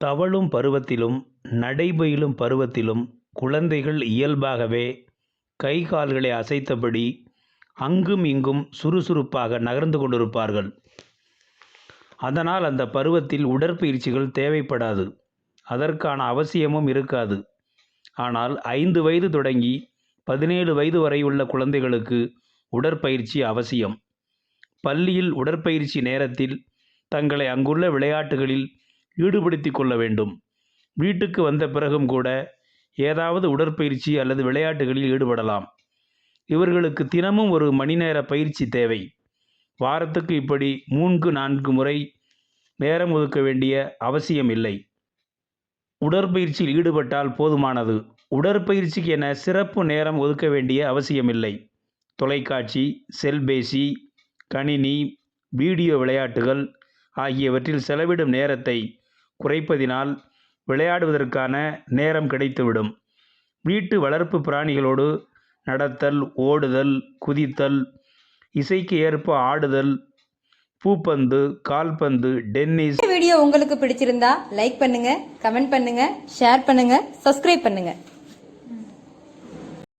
தவழும் பருவத்திலும் நடைபயிலும் பருவத்திலும் குழந்தைகள் இயல்பாகவே கை கால்களை அசைத்தபடி அங்கும் இங்கும் சுறுசுறுப்பாக நகர்ந்து கொண்டிருப்பார்கள். அதனால் அந்த பருவத்தில் உடற்பயிற்சிகள் தேவைப்படாது. அதற்கான அவசியமும் இருக்காது. ஆனால் ஐந்து வயது தொடங்கி பதினேழு வயது வரை உள்ள குழந்தைகளுக்கு உடற்பயிற்சி அவசியம். பள்ளியில் உடற்பயிற்சி நேரத்தில் தங்களை அங்குள்ள விளையாட்டுகளில் ஈடுபடுத்திக் கொள்ள வேண்டும். வீட்டுக்கு வந்த பிறகும் கூட ஏதாவது உடற்பயிற்சி அல்லது விளையாட்டுகளில் ஈடுபடலாம். இவர்களுக்கு தினமும் ஒரு மணி நேர பயிற்சி தேவை. வாரத்துக்கு இப்படி மூன்று நான்கு முறை நேரம் ஒதுக்க வேண்டிய அவசியம் இல்லை. உடற்பயிற்சியில் ஈடுபட்டால் போதுமானது. உடற்பயிற்சிக்கு என சிறப்பு நேரம் ஒதுக்க வேண்டிய அவசியமில்லை தொலைக்காட்சி செல்பேசி கணினி வீடியோ விளையாட்டுகள் ஆகியவற்றில் செலவிடும் நேரத்தை குறைப்பதினால் விளையாடுவதற்கான நேரம் கிடைத்துவிடும். வீட்டு வளர்ப்பு பிராணிகளோடு நடத்தல் ஓடுதல் குதித்தல் இசைக்கு ஏற்ப ஆடுதல் பூப்பந்து கால்பந்து டென்னிஸ். வீடியோ உங்களுக்கு பிடிச்சிருந்தா லைக் பண்ணுங்க கமெண்ட் பண்ணுங்க ஷேர் பண்ணுங்க சப்ஸ்கிரைப் பண்ணுங்க.